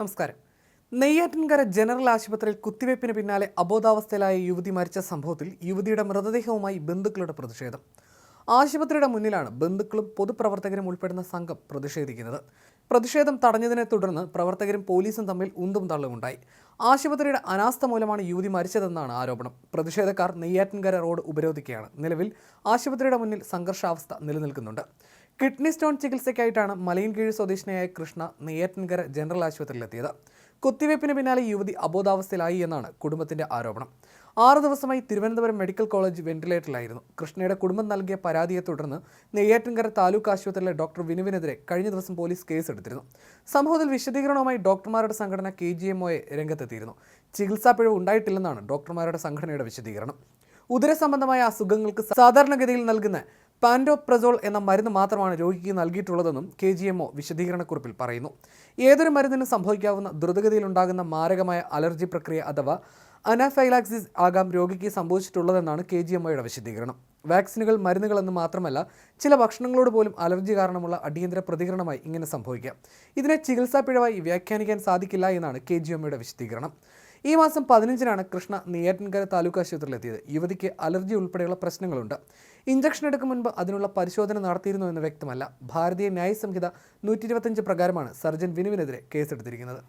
നമസ്കാരം. നെയ്യാറ്റിൻകര ജനറൽ ആശുപത്രിയിൽ കുത്തിവയ്പ്പിന് പിന്നാലെ അബോധാവസ്ഥയിലായ യുവതി മരിച്ച സംഭവത്തിൽ യുവതിയുടെ മൃതദേഹവുമായി ബന്ധുക്കളുടെ പ്രതിഷേധം. ആശുപത്രിയുടെ മുന്നിലാണ് ബന്ധുക്കളും പൊതുപ്രവർത്തകരും ഉൾപ്പെടുന്ന സംഘം പ്രതിഷേധിക്കുന്നത്. പ്രതിഷേധം തടഞ്ഞതിനെ തുടർന്ന് പ്രവർത്തകരും പോലീസും തമ്മിൽ ഉന്തും തള്ളുമുണ്ടായി ആശുപത്രിയുടെ അനാസ്ഥ മൂലമാണ് യുവതി മരിച്ചതെന്നാണ് ആരോപണം. പ്രതിഷേധക്കാർ നെയ്യാറ്റിൻകര റോഡ് ഉപരോധിക്കുകയാണ്. നിലവിൽ ആശുപത്രിയുടെ മുന്നിൽ സംഘർഷാവസ്ഥ നിലനിൽക്കുന്നുണ്ട്. കിഡ്നി സ്റ്റോൺ ചികിത്സയ്ക്കായിട്ടാണ് മലയൻകീഴ് സ്വദേശിനിയായ കൃഷ്ണ നെയ്യാറ്റിൻകര ജനറൽ ആശുപത്രിയിലെത്തിയത്. കുത്തിവയ്പ്പിന് പിന്നാലെ യുവതി അബോധാവസ്ഥയിലായി എന്നാണ് കുടുംബത്തിന്റെ ആരോപണം. ആറു ദിവസമായി തിരുവനന്തപുരം മെഡിക്കൽ കോളേജ് വെന്റിലേറ്ററിലായിരുന്നു. കൃഷ്ണയുടെ കുടുംബം നൽകിയ പരാതിയെ തുടർന്ന് നെയ്യാറ്റിൻകര താലൂക്ക് ആശുപത്രിയിലെ ഡോക്ടർ വിനുവിനെതിരെ കഴിഞ്ഞ ദിവസം പോലീസ് കേസെടുത്തിരുന്നു. സംഭവത്തിൽ വിശദീകരണവുമായി ഡോക്ടർമാരുടെ സംഘടന കെ ജി എം രംഗത്തെത്തിയിരുന്നു. ചികിത്സാ പിഴവ് ഉണ്ടായിട്ടില്ലെന്നാണ് ഡോക്ടർമാരുടെ സംഘടനയുടെ വിശദീകരണം. ഉദര സംബന്ധമായ അസുഖങ്ങൾക്ക് സാധാരണഗതിയിൽ നൽകുന്ന പാൻഡോപ്രസോൾ എന്ന മരുന്ന് മാത്രമാണ് രോഗിക്ക് നൽകിയിട്ടുള്ളതെന്നും കെ ജി എം ഒ വിശദീകരണക്കുറിപ്പിൽ പറയുന്നു. ഏതൊരു മരുന്നിനും സംഭവിക്കാവുന്ന ദ്രുതഗതിയിലുണ്ടാകുന്ന മാരകമായ അലർജി പ്രക്രിയ അഥവാ അനാഫൈലാക്സിസ് ആകാം രോഗിക്ക് സംഭവിച്ചിട്ടുള്ളതെന്നാണ് കെ ജി എം ഒയുടെ വിശദീകരണം. വാക്സിനുകൾ മരുന്നുകളെന്ന് മാത്രമല്ല ചില ഭക്ഷണങ്ങളോട് പോലും അലർജി കാരണമുള്ള അടിയന്തര പ്രതികരണമായി ഇങ്ങനെ സംഭവിക്കാം. ഇതിനെ ചികിത്സാ പിഴവായി വ്യാഖ്യാനിക്കാൻ സാധിക്കില്ല എന്നാണ് കെ ജി എം ഒയുടെ വിശദീകരണം. ഈ മാസം പതിനഞ്ചിനാണ് കൃഷ്ണ നെയ്യാറ്റിൻകര താലൂക്ക് ആശുപത്രിയിലെത്തിയത്. യുവതിക്ക് അലർജി ഉൾപ്പെടെയുള്ള പ്രശ്നങ്ങളുണ്ട്. ഇഞ്ചക്ഷൻ എടുക്കും മുൻപ് അതിനുള്ള പരിശോധന നടത്തിയിരുന്നു എന്ന് വ്യക്തമല്ല. ഭാരതീയ ന്യായ സംഹിത നൂറ്റി പ്രകാരമാണ് സർജൻ വിനുവിനെതിരെ കേസെടുത്തിരിക്കുന്നത്.